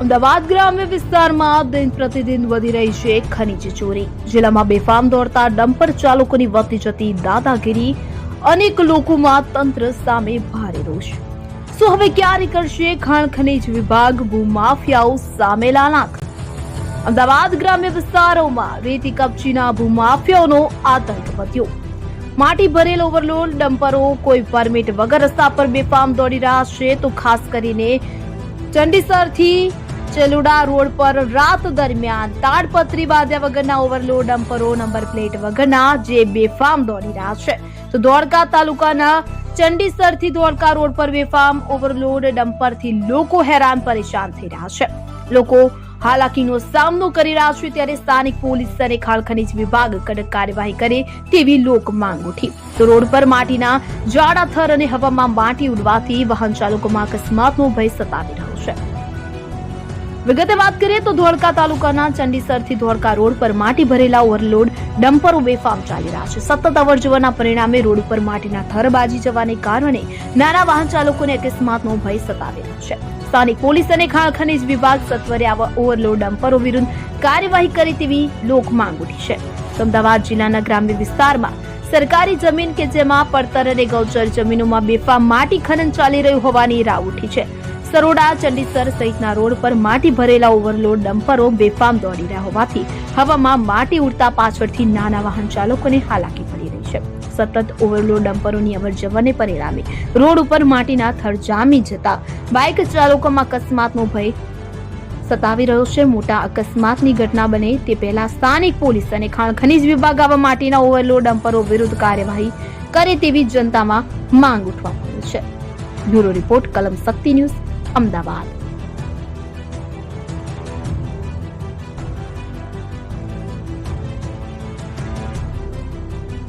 અમદાવાદ ગ્રામ્ય વિસ્તારમાં દિન પ્રતિદિન વધી રહી છે ખનીજ ચોરી. જિલ્લામાં બેફામ દોડતા ડમ્પર ચાલકોની વધતી જતી દાદાગીરી અનેક લોકોમાં તંત્ર સામે ભારે રોષ. શું હવે ક્યારે કરશે ખાણ ખનીજ વિભાગ? ભૂમાફિયાઓ સામે લાલાક. અમદાવાદ ગ્રામ્ય વિસ્તારોમાં રેતી કપચીના ભૂમાફિયાઓનો આતંક વધ્યો. માટી ભરેલ ઓવરલોડ, ડમ્પરો કોઈ પરમિટ વગર રસ્તા પર બેફામ દોડી રહ્યા છે, તો ખાસ કરીને ચંડીસરથી ચેલુડા રોડ પર રાત દરમિયાન તાડપત્રી બાંધ્યા વગરના ઓવરલોડ ડમ્પરો નંબર પ્લેટ વગરના જે બેફામ દોડી રહ્યા છે. તો ધોળકા તાલુકાના ચંડીસરથી ધોળકા રોડ પર બેફામ ઓવરલોડ ડમ્પરથી લોકો હેરાન પરેશાન થઈ રહ્યા છે. લોકો હાલાકીનો સામનો કરી રહ્યા છે ત્યારે સ્થાનિક પોલીસ અને ખાણ ખનીજ વિભાગ કડક કાર્યવાહી કરે તેવી લોક માંગ ઉઠી. તો રોડ પર માટીના જાડા થર અને હવામાં માટી ઉડવાથી વાહન ચાલકોમાં અકસ્માતનો ભય સતાવી રહ્યો છે. વિગતે વાત કરીએ તો ધોળકા તાલુકાના ચંડીસરથી ધોળકા રોડ પર માટી ભરેલા ઓવરલોડ ડમ્પરો બેફામ ચાલી રહ્યા છે. સતત અવરજવરના પરિણામે રોડ ઉપર માટીના થર બાજી જવાને કારણે નાના વાહન ચાલકોને અકસ્માતનો ભય સતાવી રહ્યો છે. સ્થાનિક પોલીસ અને ખાણ ખનીજ વિભાગ સત્વરે આવા ઓવરલોડ ડમ્પરો વિરુદ્ધ કાર્યવાહી કરી તેવી લોક માંગ ઉઠી છે. અમદાવાદ જિલ્લાના ગ્રામ્ય વિસ્તારમાં સરકારી જમીન કે જેમાં પડતર અને ગૌચર જમીનોમાં બેફામ માટી ખનન ચાલી રહ્યું હોવાની રાવ ઉઠી છે. સરોડા, ચંડીસર સહિતના રોડ પર માટી ભરેલા ઓવરલોડ ડમ્પરો બેફામ દોડી રહ્યા હોવાથી હવામાં માટી ઉડતા પાછળથી નાના વાહન ચાલકોને હાલાકી પડી રહી છે. સતત ઓવરલોડ ડમ્પરોની અવર જવરને પરિણામે રોડ ઉપર માટીના થર જામી જતા બાઇક ચાલકોમાં અકસ્માતનો ભય સતાવી રહ્યો છે. મોટા અકસ્માતની ઘટના બને તે પહેલા સ્થાનિક પોલીસ અને ખાણ ખનીજ વિભાગ આવા માટીના ઓવરલોડ ડમ્પરો વિરુદ્ધ કાર્યવાહી કરે તેવી જનતામાં માંગ ઉઠવા પામી છે. બ્યુરો રિપોર્ટ, કલમ શક્તિ ન્યૂઝ અમદાવાદ.